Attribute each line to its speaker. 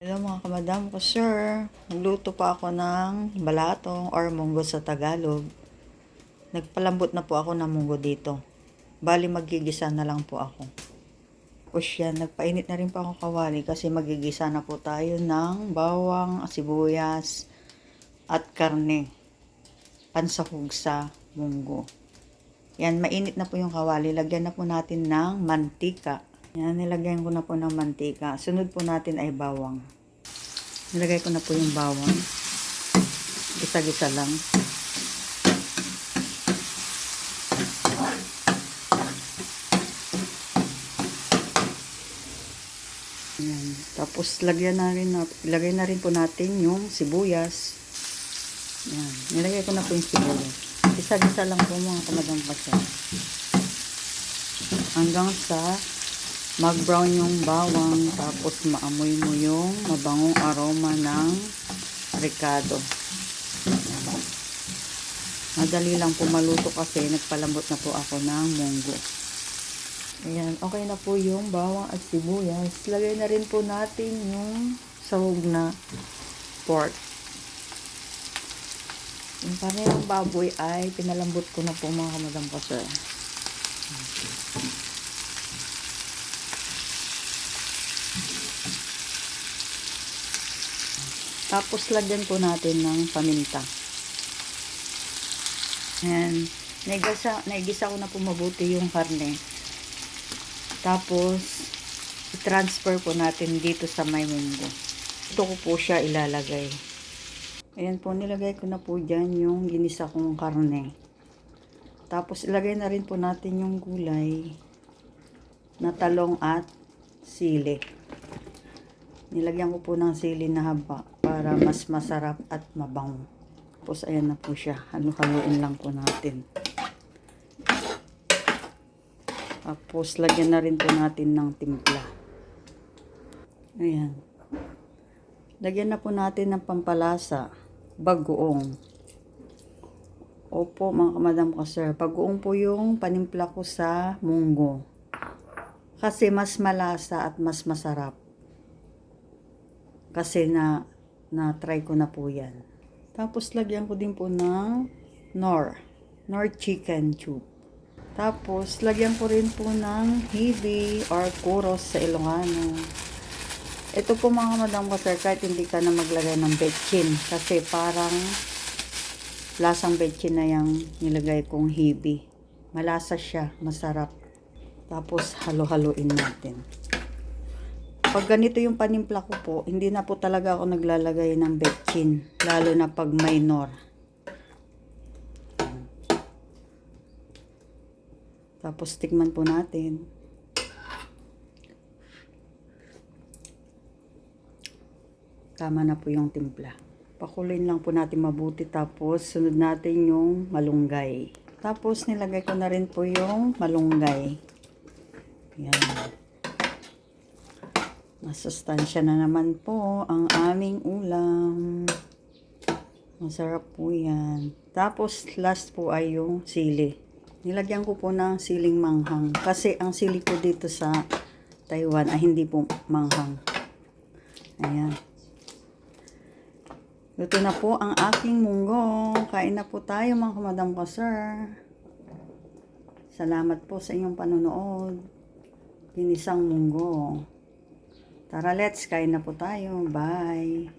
Speaker 1: Hello mga kamadam ko, sir. Nagluto pa ako ng balatong or munggo sa Tagalog. Nagpalambot na po ako ng munggo dito. Bali, magigisa na lang po ako. Tapos yan, nagpainit na rin po ako kawali kasi magigisa na po tayo ng bawang, sibuyas, at karne. Pansahog sa munggo. Yan, mainit na po yung kawali. Lagyan na po natin ng mantika. Yan, nilagyan ko na po ng mantika. Sunod po natin ay bawang. Nilagay ko na po yung bawang. Gisa-gisa lang. Yan. Tapos lagyan na rin na, ilagay na rin po natin yung sibuyas. Yan. Nilagay ko na po yung sibuyas. Gisa-gisa lang po mga kamadang pasya. Hanggang sa mag-brown yung bawang tapos maamoy mo yung mabangong aroma ng ricado. Madali lang po maluto kasi nagpalambot na po ako ng munggo. Ayan, okay na po yung bawang at sibuyas. Lagay na rin po natin yung sahog na pork. Yung parehong baboy ay pinalambot ko na po mga kamadam ko sir. Tapos lagyan po natin ng paminta. Ayan. Naigisa, naigisa ko na po mabuti yung karne. Tapos, i-transfer po natin dito sa may munggo. Ito ko po siya ilalagay. Ayan po, nilagay ko na po dyan yung ginisa kong karne. Tapos, ilagay na rin po natin yung gulay na talong at sili. Nilagyan ko po ng sili na haba para mas masarap at mabango. Tapos ayan na po siya. Halo-haluin lang po natin. Tapos lagyan na rin po natin ng timpla. Ayan. Lagyan na po natin ng pampalasa. Bagoong. Opo mga kamadam ko sir. Bagoong po yung panimpla ko sa munggo. Kasi mas malasa at mas masarap kasi na na try ko na po yan. Tapos lagyan ko din po ng nor, nor chicken tube. Tapos lagyan ko rin po ng hibi or kuros sa Ilocano. Ito po mga madam ko sir, kahit hindi ka na maglagay ng betchin kasi parang lasang betchin na yung nilagay kong hibi. Malasa siya, masarap. Tapos halo-haloin natin. Pag ganito yung panimpla ko po, hindi na po talaga ako naglalagay ng betchin. Lalo na pag minor. Tapos tikman po natin. Tama na po yung timpla. Pakuloyin lang po natin mabuti. Tapos sunod natin yung malunggay. Tapos nilagay ko na rin po yung malunggay. Yan. Masustansya na naman po ang aming ulam. Masarap po yan. Tapos last po ay yung sili. Nilagyan ko po ng siling manghang. Kasi ang sili ko dito sa Taiwan ay hindi po manghang. Ayan. Luto na po ang aking munggo. Kain na po tayo mga kamadam ko, sir. Salamat po sa inyong panonood. Ginisang munggo. Tara, let's kain na po tayo. Bye.